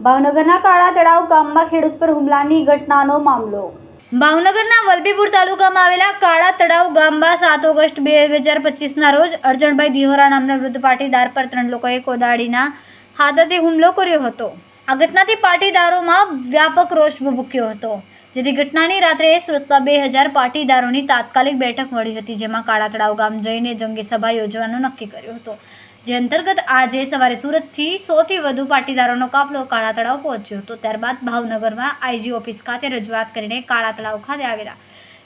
ભાવનગરના કાળા તળાવ ગામમાં ખેડૂત પર હુમલાની ઘટનાનો મામલો. ભાવનગરના વલભીપુર તાલુકામાં આવેલા કાળા તળાવ ગામમાં સાત ઓગસ્ટ બે હજાર પચીસના રોજ અર્જણભાઈ દિહોરા નામના વૃદ્ધ પાટીદાર પર ત્રણ લોકોએ કોદાળીના હાથાથી હુમલો કર્યો હતો. આ ઘટનાથી પાટીદારોમાં વ્યાપક રોષ ભભૂક્યો હતો. જેથી ઘટનાની રાત્રે સુરતમાં બે હજાર પાટીદારોની તાત્કાલિક બેઠક મળી હતી, જેમાં કાળા તળાવ ગામ જઈને જંગી સભા યોજવાનું નક્કી કર્યું હતું. જે અંતર્ગત આજે સવારે સુરતથી સૌથી વધુ પાટીદારોનો કાફલો કાળા તળાવ પહોંચ્યો હતો. ત્યારબાદ ભાવનગરમાં આઈજી ઓફિસ ખાતે રજૂઆત કરીને કાળા તળાવ ખાતે આવેલા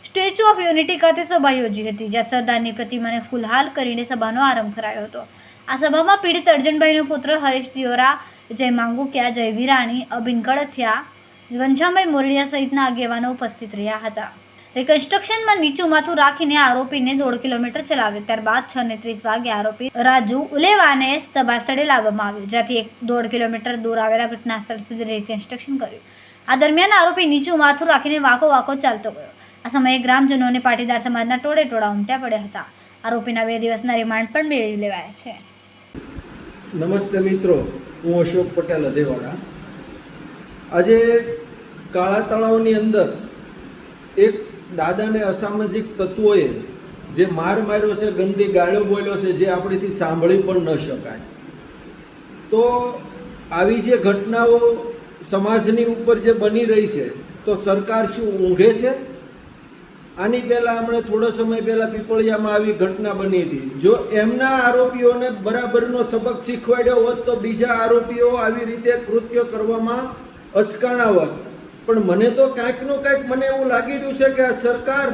સ્ટેચ્યુ ઓફ યુનિટી ખાતે સભા યોજી હતી, જ્યાં સરદારની પ્રતિમાને ફૂલહાલ કરીને સભાનો આરંભ કરાયો હતો. આ સભામાં પીડિત અર્જનભાઈનો પુત્ર હરીશ દિયોરા, જય માંગુકિયા, જય વિરાણી અભિન કડથિયા ઘનશ્યામભાઈ મોરડિયા સહિતના આગેવાનો ઉપસ્થિત રહ્યા હતા. રિકન્સ્ટ્રક્શનમાં નીચું માથું રાખીને આરોપીને દોઢ કિલોમીટર ચલાવ્યો. ત્યારબાદ છ ને ત્રીસ વાગે આરોપી રાજુ ઉલેવાને સભા સ્થળે લાવવામાં આવ્યો, જ્યાંથી એક દોઢ કિલોમીટર દૂર આવેલા ઘટના સ્થળ સુધી રિકન્સ્ટ્રક્શન કર્યું. આ દરમિયાન આરોપી નીચું માથું રાખીને વાકો વાકો ચાલતો ગયો. આ સમયે ગ્રામજનો અને પાટીદાર સમાજના ટોળે ટોળા ઉમટ્યા પડ્યા હતા. આરોપીના બે દિવસના રિમાન્ડ પણ મેળવી લેવાયા છે. નમસ્તે મિત્રો, હું અશોક પટેલ, અધેવાડા. આજે કાળા તળાવની અંદર એક દાદાને અસામાજિક તત્વોએ જે માર માર્યો છે, ગંદી ગાળો બોલ્યો છે, જે આપણીથી સાંભળી પણ ન શકાય. તો આવી જે ઘટનાઓ સમાજની ઉપર જે બની રહી છે, તો સરકાર શું ઊંઘે છે? આની પહેલાં હમણાં થોડો સમય પહેલાં પીપળિયામાં આવી ઘટના બની હતી. જો એમના આરોપીઓને બરાબરનો સબક શીખવાડ્યો હોત તો બીજા આરોપીઓ આવી રીતે કૃત્ય કરવામાં અસકાણા પણ મને તો કાંઈકનું કાંઈક મને એવું લાગી રહ્યું છે કે આ સરકાર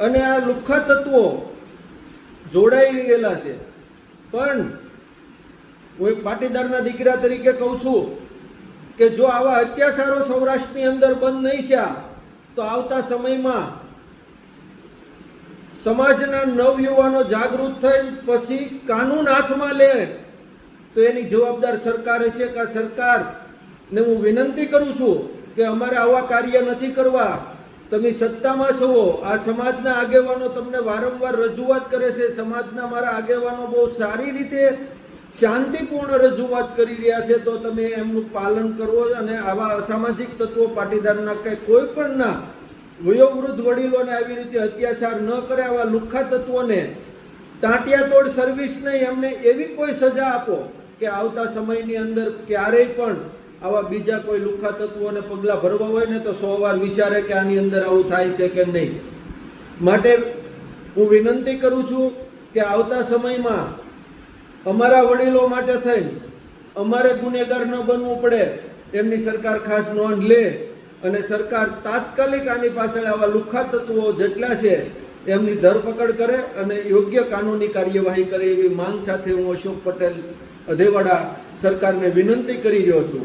અને આ લુખ્ખા તત્વો જોડાઈ ગયેલા છે. પણ હું એક પાટીદારના દીકરા તરીકે કહું છું કે જો આવા અત્યાચારો સૌરાષ્ટ્રની અંદર બંધ નહીં થયા, તો આવતા સમયમાં સમાજના નવયુવાનો જાગૃત થઈ પછી કાનૂન હાથમાં લે, તો એની જવાબદાર સરકાર હશે કે આ સરકારને હું વિનંતી કરું છું કે અમારે આવા કાર્ય નથી કરવા. તમે સત્તામાં છો. આ સમાજના આગેવાનો તમને વારંવાર રજૂઆત કરે છે. સમાજના મારા આગેવાનો બહુ સારી રીતે શાંતિપૂર્ણ રજૂઆત કરી રહ્યા છે. તો તમે એમનું પાલન કરવો અને આવા અસામાજિક તત્વો પાટીદારના કે કોઈ પણ ના વયોવૃદ્ધ વડીલોને આવી રીતે અત્યાચાર ન કરે, આવા લુખ્ખા તત્વોને તાંટિયાતોડ સર્વિસ નહીં એમને એવી કોઈ સજા આપો કે આવતા સમયની અંદર ક્યારેય પણ આવા બીજા કોઈ લુખા તત્વોને પગલાં ભરવા હોય ને તો સો વાર વિચારે કે આની અંદર આવું થાય છે કે નહીં. માટે હું વિનંતી કરું છું કે આવતા સમયમાં અમારા વડીલો માટે થઈ અમારે ગુનેગાર ન બનવું પડે, એમની સરકાર ખાસ નોંધ લે અને સરકાર તાત્કાલિક આની પાછળ આવા લુખા તત્વો જેટલા છે, એમની ધરપકડ કરે અને યોગ્ય કાનૂની કાર્યવાહી કરે એવી માંગ સાથે હું અશોક પટેલ અધેવાડા સરકારને વિનંતી કરી રહ્યો છું.